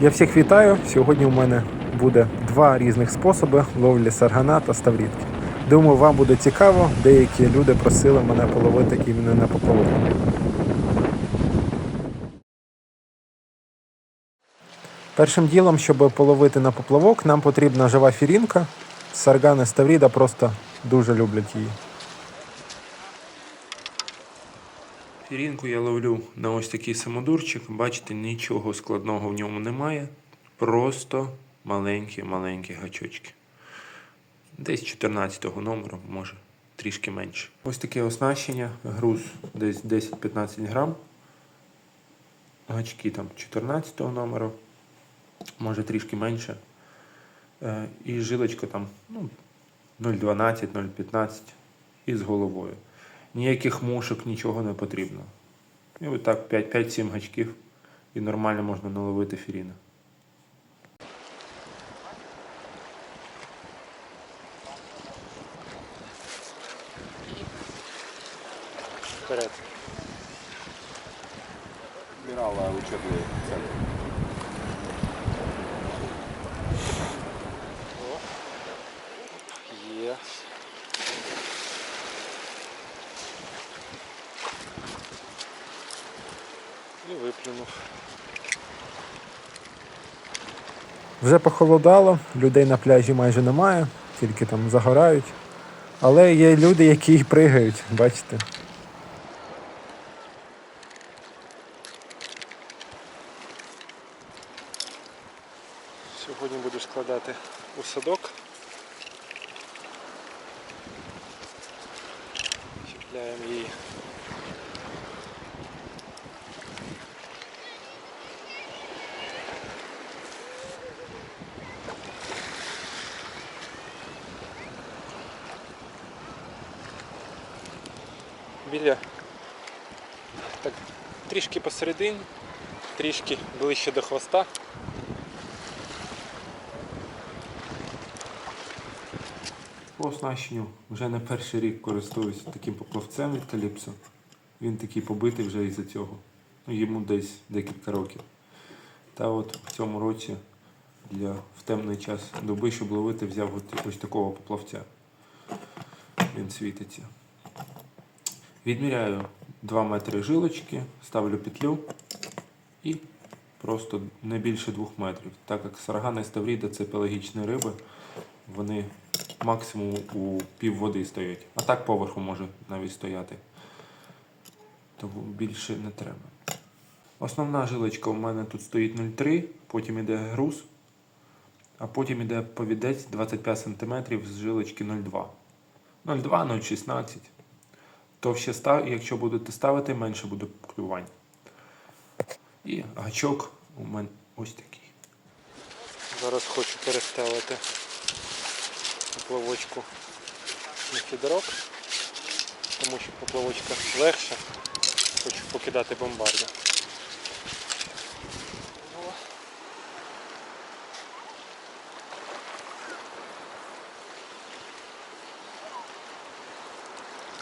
Я всіх вітаю. Сьогодні у мене буде два різних способи ловлі саргана та ставрідки. Думаю, вам буде цікаво. Деякі люди просили мене половити іменно на поплавок. Першим ділом, щоб половити на поплавок, нам потрібна жива фірінка. Саргани ставріда просто дуже люблять її. Фірінку я ловлю на ось такий самодурчик. Бачите, нічого складного в ньому немає. Просто маленькі-маленькі гачочки. Десь 14 номеру, може трішки менше. Ось таке оснащення. Груз десь 10-15 грам. Гачки там 14 номеру, може трішки менше. Е, І жилочка там ну, 0,12, 0,15 і з головою. Ніяких мушок, нічого не потрібно. І отак 5-7 гачків і нормально можна наловити фіріна. Вперед. Адмирала учебный центр. Є. І виплюнув. Вже похолодало, людей на пляжі майже немає, тільки там загорають. Але є люди, які пригають, бачите. Сьогодні буду складати у садок. Чіпляємо її. Біля так, трішки посередині, трішки ближче до хвоста. По оснащенню вже не перший рік користуюсь таким поплавцем від Каліпсо. Він такий побитий вже із-за цього. Ну, йому десь декілька років. Та от в цьому році для в темний час доби, щоб ловити, взяв ось такого поплавця. Він світиться. Відміряю 2 метри жилочки, ставлю петлю і просто не більше 2 метрів. Так як саргани і ставріда це пелагічні риби, вони максимум у пів води стоять. А так поверху може навіть стояти. Тому більше не треба. Основна жилочка у мене тут стоїть 0,3, потім йде груз, а потім йде повідець 25 см з жилочки 0,2. 0,2, 0,16. Товще став, якщо будете ставити, менше буде клювань. І гачок у мене ось такий. Зараз хочу переставити поплавочку на фідерок, тому що поплавочка легша. Хочу покидати бомбарду.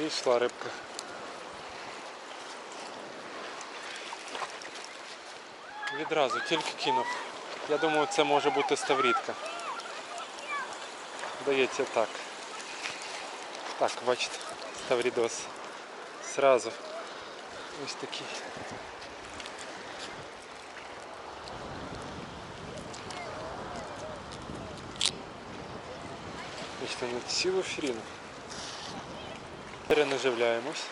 І йшла рибка. Відразу, тільки кинув. Я думаю, це може бути ставрідка. Здається так. Так, бачите, ставрідос. Сразу. Ось такий. Бачите, на цілу фіріну. Перенаживляємось.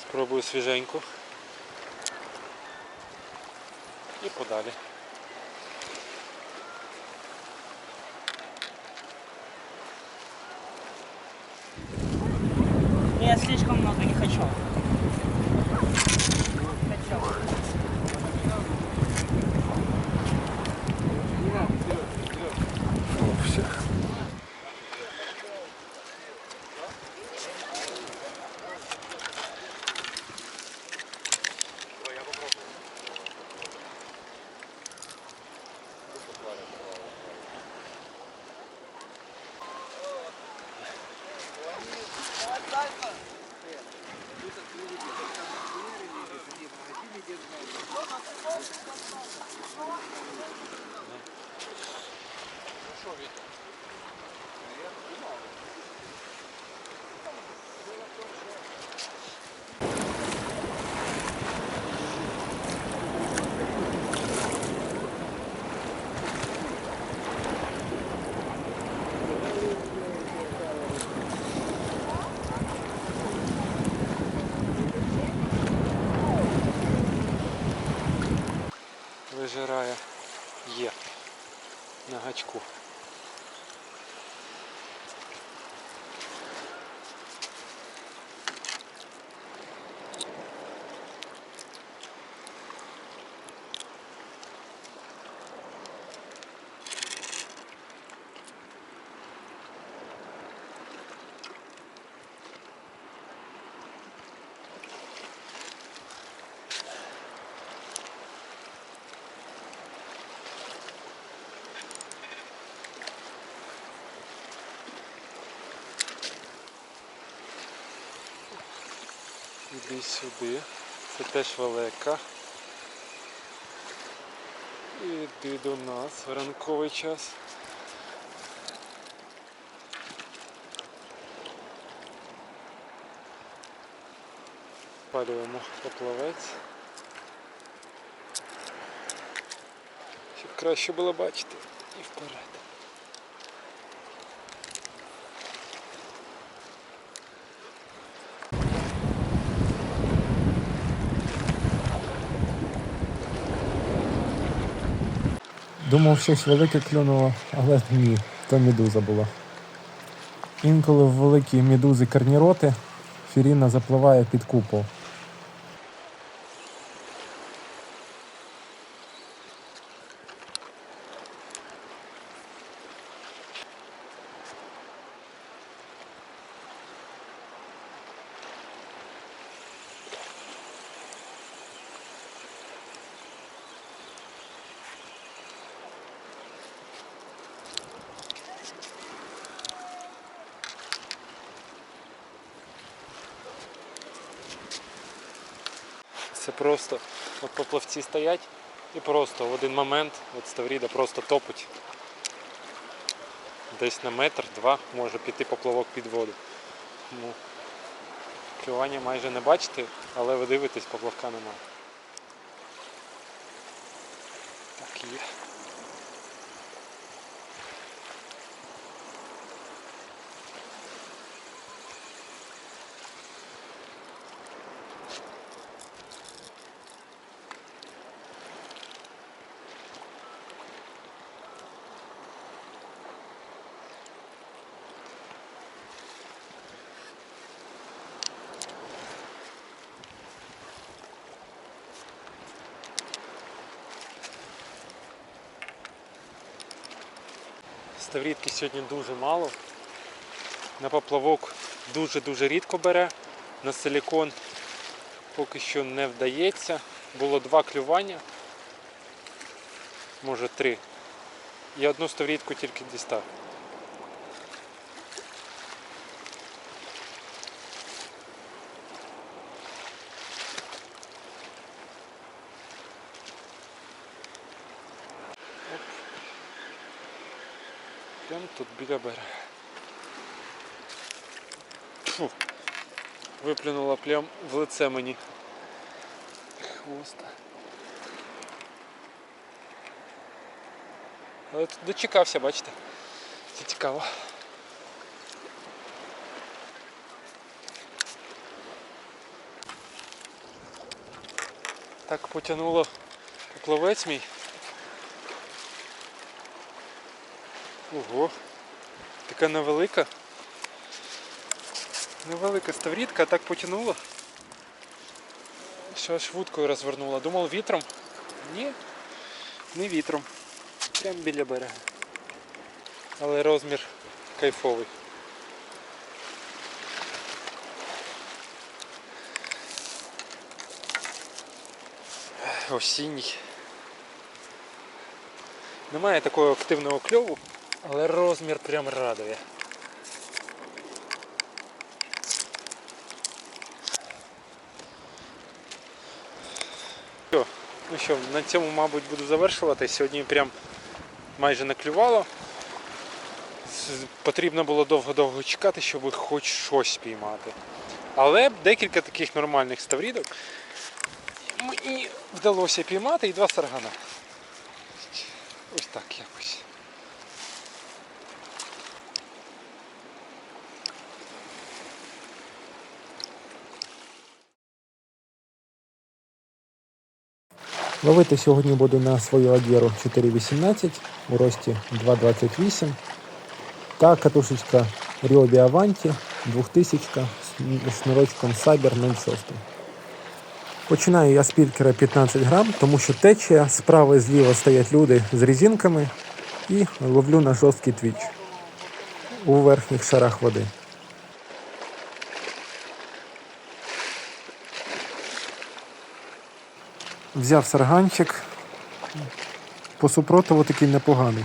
Спробую свіженьку. І подалі. Я слишком много не хочу. Хорошо, Витя. Вижирає є на гачку. Іди сюди. Це теж велика. Іди до нас в ранковий час. Палюємо поплавець. Щоб краще було бачити і вперед. Думав, щось велике клюнуло, але ні, то медуза була. Інколи в великі медузи карніроти фіріна запливає під купол. Це просто от поплавці стоять і просто в один момент от Ставріда просто топить. Десь на метр, два може піти поплавок під воду. Ну, клювання майже не бачите, але ви дивитесь, поплавка немає. Так є. Ставрідки сьогодні дуже мало. На поплавок дуже-дуже рідко бере. На силікон поки що не вдається. Було два клювання, може три. І одну ставрідку тільки дістав. Прямо тут біля берега. Фу. Виплюнула прям в лице мені. Хвоста. Але тут дочекався, бачите? Це цікаво. Так потягнуло поплавець мій. Ого, така невелика. Невелика ставрідка, а так потягнула. Що аж вудкою розвернула. Думав вітром. Ні, не вітром. Прямо біля берега. Але розмір кайфовий. Осінній. Немає такого активного кльову, але розмір прям радує. Ну що, на цьому, мабуть, буду завершувати. Сьогодні прям майже наклювало. Потрібно було довго-довго чекати, щоб хоч щось піймати. Але декілька таких нормальних ставрідок мені вдалося піймати і два саргана. Ось так якось. Ловити сьогодні буду на свою адєру 4.18 у рості 2.28 та катушечка Ryobi Avanti 2000 з шнурочком Saber 06. Починаю я з пількера 15 грам, тому що течія справа і зліва стоять люди з резинками і ловлю на жорсткий твіч у верхніх шарах води. Взяв сарганчик. По супротиву такий непоганий.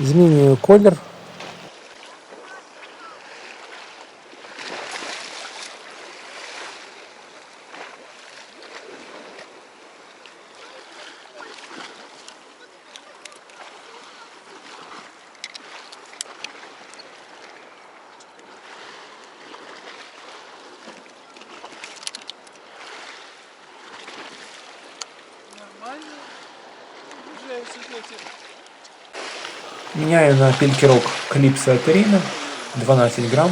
Змінюю колір. Нормально. Уже все Міняю на пількірок Calypso Aterina 12 грам.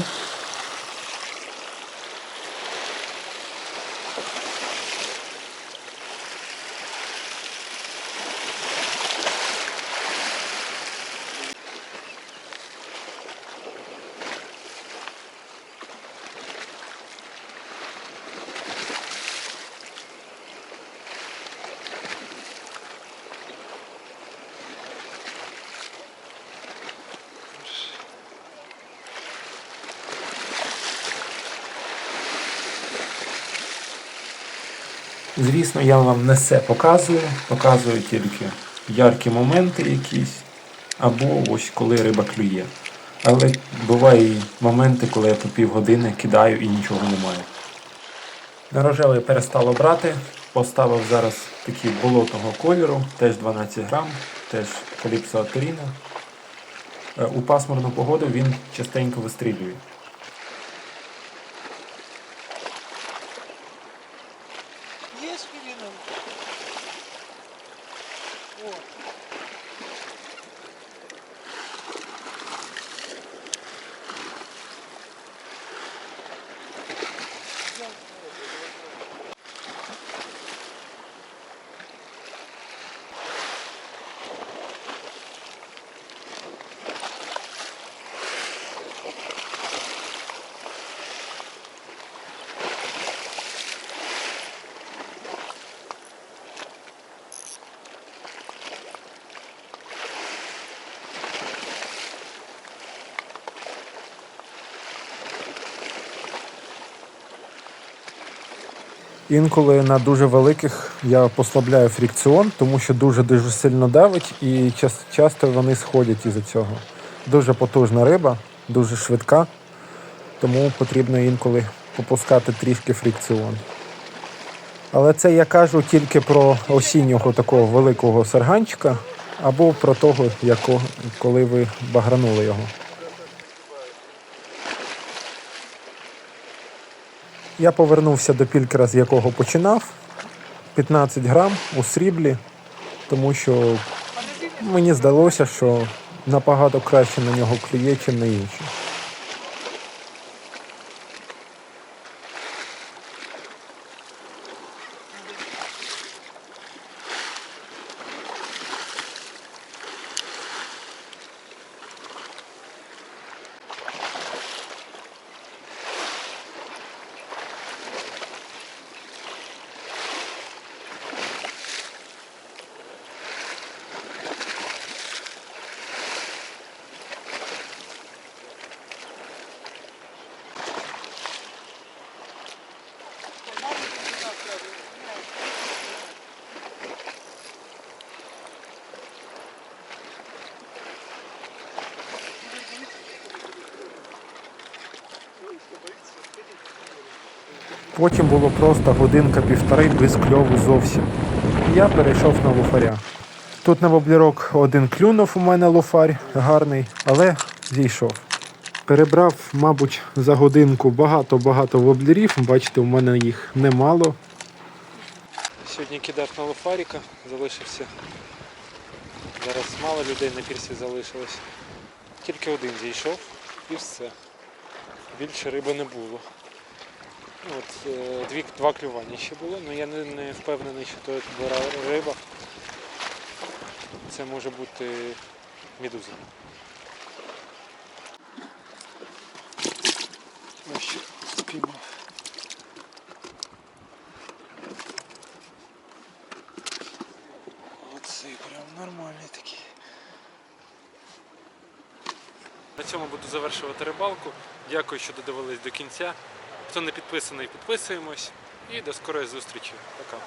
Звісно, я вам не все показую, показую тільки яркі моменти якісь, або ось коли риба клює. Але бувають і моменти, коли я по півгодини кидаю і нічого немає. На рожевий перестало брати, поставив зараз такий болотого кольору, теж 12 грам, теж каліпсоатеріна. Е, У пасмурну погоду він частенько вистрілює. Кирилл? О. Інколи на дуже великих я послабляю фрикціон, тому що дуже дуже сильно давить і часто вони сходять із-за цього. Дуже потужна риба, дуже швидка, тому потрібно інколи попускати трішки фрикціон. Але це я кажу тільки про осіннього такого великого сарганчика або про того, яко- коли ви багранули його. Я повернувся до пількера, з якого починав. 15 грам у сріблі, тому що мені здалося, що набагато краще на нього клює, ніж на інші. Потім було просто годинка-півтори без кльову зовсім. Я перейшов на луфаря. Тут на воблірок один клюнув у мене луфарь гарний, але зійшов. Перебрав, мабуть, за годинку багато-багато воблерів. Бачите, у мене їх немало. Сьогодні кидав на лофаріка, залишився. Зараз мало людей на пірсі залишилось. Тільки один зійшов і все. Більше риби не було. Ну, От, е, дві, два клювання ще було, але я не, не впевнений, що то була риба. Це може бути медуза. Ось спіймав. Оцей прям нормальний такий. На цьому буду завершувати рибалку. Дякую, що додивились до кінця. Хто не підписаний, підписуємось. І до скорої зустрічі. Пока.